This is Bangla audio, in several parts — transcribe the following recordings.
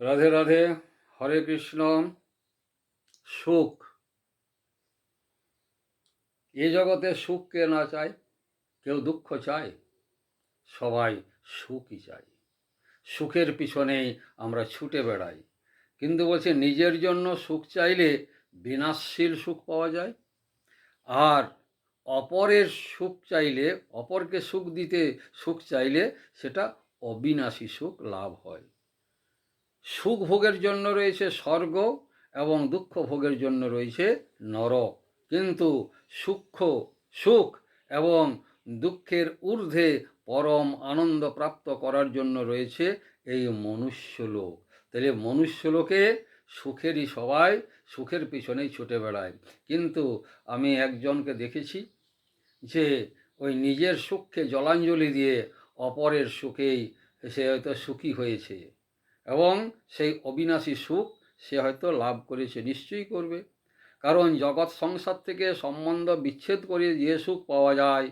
রাধে রাধে, হরে কৃষ্ণ, সুখ। এ জগতে সুখ কে না চায়, কেউ দুঃখ চায়, সবাই সুখই চায়। সুখের পিছনেই আমরা ছুটে বেড়াই। কিন্তু বলছে, নিজের জন্য সুখ চাইলে বিনাশশীল সুখ পাওয়া যায়। আর অপরের সুখ চাইলে, অপরকে সুখ দিতে সুখ চাইলে সেটা অবিনাশী সুখ লাভ হয়। সুখ ভোগের জন্য রয়েছে স্বর্গ এবং দুঃখ ভোগের জন্য রয়েছে নরক কিন্তু সূক্ষ্ম সুখ এবং দুঃখের ঊর্ধ্বে পরম আনন্দ প্রাপ্ত করার জন্য রয়েছে এই মনুষ্যলোক। তাহলে মনুষ্যলোকে সুখেরই সবাই সুখের পিছনেই ছুটে বেড়ায়। কিন্তু আমি একজনকে দেখেছি যে ওই নিজের সুখকে জলাঞ্জলি দিয়ে অপরের সুখেই সে হয়তো সুখী হয়েছে। এবং সেই অবিনাশী সুখ সে হয়তো লাভ করেছে নিশ্চয়ই করবে। কারণ জগৎ সংসার থেকে সম্বন্ধ বিচ্ছেদ করে যে সুখ পাওয়া যায়,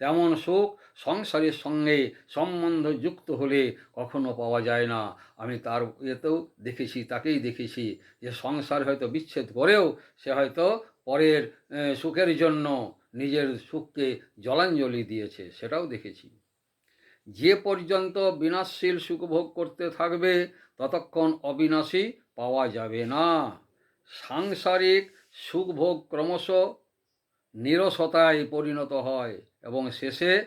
তেমন সুখ সংসারের সঙ্গে সম্বন্ধ যুক্ত হলে কখনো পাওয়া যায় না। আমি তার এতেও দেখেছি, তাকেই দেখেছি যে সংসার হয়তো বিচ্ছেদ করেও সে হয়তো পরের সুখের জন্য নিজের সুখকে জলাঞ্জলি দিয়েছে, সেটাও দেখেছি। যে পর্যন্ত বিনাশশীল সুখভোগ করতে থাকবে, ততক্ষণ অবিনাশী পাওয়া যাবে না। সাংসারিক সুখভোগ ক্রমশ নিরসতায় পরিণত হয় এবং শেষে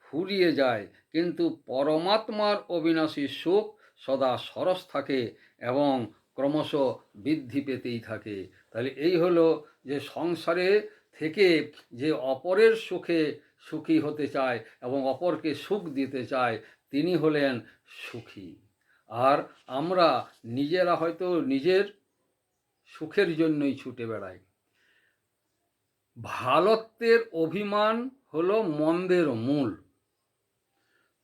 ফুরিয়ে যায়। কিন্তু পরমাত্মার অবিনাশী সুখ সদা সরস থাকে এবং ক্রমশ বৃদ্ধি পেতেই থাকে। তাহলে এই হলো যে সংসারে থেকে যে অপরের সুখে সুখী হতে চায় এবং অপরকে সুখ দিতে চায়, তিনি হলেন সুখী। আর আমরা নিজেরা হয়তো নিজের সুখের জন্যই ছুটে বেড়াই। ভালত্বের অভিমান হলো মন্দের মূল।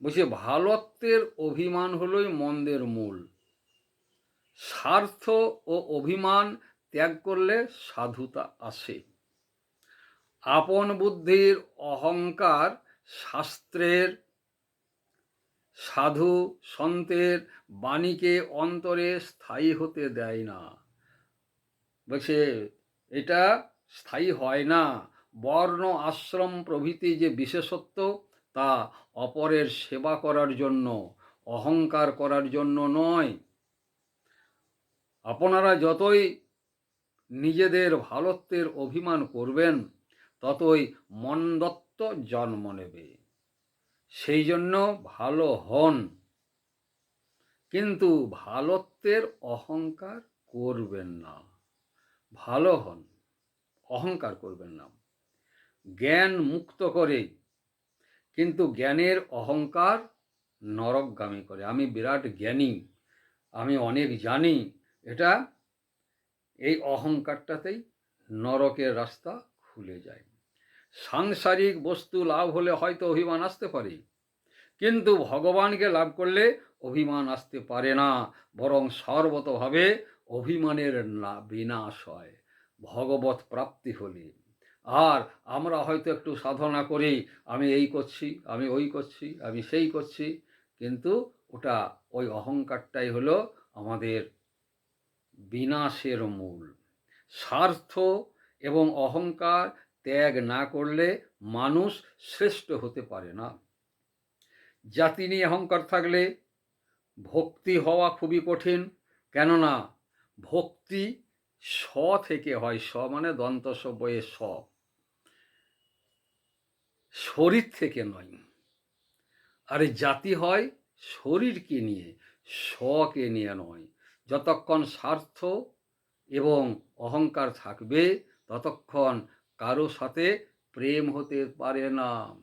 বলছে ভালত্বের অভিমান হলোই মন্দের মূল। স্বার্থ ও অভিমান ত্যাগ করলে সাধুতা আসে। আপন বুদ্ধির অহংকার শাস্ত্রের সাধু সন্তের বাণীকে অন্তরে স্থায়ী হতে দেয় না। বলছে, এটা স্থায়ী হয় না। বর্ণ আশ্রম প্রভৃতি যে বিশেষত্ব, তা অপরের সেবা করার জন্য, অহংকার করার জন্য নয়। আপনারা যতই নিজেদের ভালত্বের অভিমান করবেন ততই মন্দত্ব জন্ম নেবে। সেই জন্য ভালো হন। কিন্তু ভালত্বের অহংকার করবেন না। ভালো হন, অহংকার করবেন না। জ্ঞান মুক্ত করে, কিন্তু জ্ঞানের অহংকার নরকগামী করে। আমি বিরাট জ্ঞানী, আমি অনেক জানি, এটা এই অহংকারটাতেই নরকের রাস্তা খুলে যায়। সাংসারিক বস্তু লাভ হলে হয়তো অভিমান আসতে পারে, কিন্তু ভগবানকে লাভ করলে অভিমান আসতে পারে না, বরং সর্বতভাবে অভিমানের না, বিনাশ হয়। ভগবত প্রাপ্তি হলে। আর আমরা হয়তো একটু সাধনা করি, আমি এই করছি, আমি ওই করছি, আমি সেই করছি, কিন্তু ওটা ওই অহংকারটাই হলো আমাদের বিনাশের মূল। স্বার্থ এবং অহংকার ত্যাগ না করলে মানুষ শ্রেষ্ঠ হতে পারে না। জাতি নিয়ে অহংকার থাকলে ভক্তি হওয়া খুবই কঠিন, কেননা ভক্তি স থেকে হয় স মানে দন্ত বয়ে স শরীর থেকে নয়। আর জাতি হয় শরীরকে নিয়ে, স্বকে নিয়ে নয়। যতক্ষণ স্বার্থ এবং অহংকার থাকবে ততক্ষণ কারও সাথে প্রেম হতে পারে না।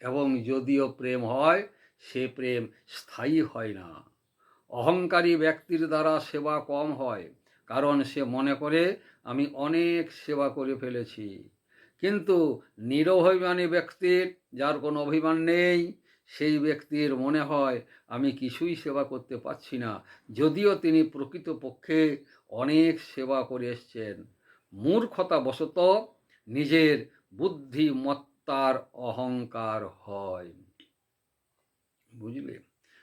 এবং যদিও প্রেম হয়, সে প্রেম স্থায়ী হয় না। অহংকারী ব্যক্তির দ্বারা সেবা কম হয়, কারণ সে মনে করে, আমি অনেক সেবা করে ফেলেছি। কিন্তু নিরভিমানী ব্যক্তির যার কোনো অভিমান নেই, সেই ব্যক্তির মনে হয়, আমি কিছুই সেবা করতে পারছি না। যদিও তিনি প্রকৃতপক্ষে অনেক সেবা করে এসছেন। মূর্খতা বশত নিজের বুদ্ধিমত্তার অহংকার হয়। বুঝলে?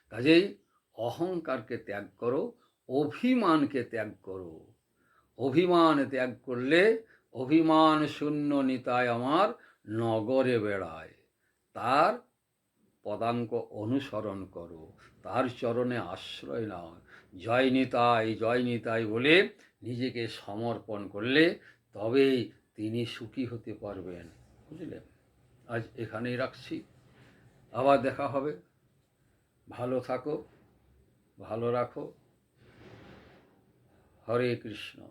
কাজেই অহংকারকে ত্যাগ করো, অভিমানকে ত্যাগ করো। অভিমান ত্যাগ করলে অভিমান শূন্য নিতায় আমার নগরে বেড়ায়। তার পদাঙ্ক অনুসরণ করো, তার চরণে আশ্রয় নাও। জয় নিতাই জয় নিতাই বলে নিজেকে সমর্পণ করলে তবেই তিনি সুখী হতে পারবেন। বুঝলেন? আজ এখানেই রাখছি। আবার দেখা হবে। ভালো থাকো, ভালো রাখো। হরে কৃষ্ণ।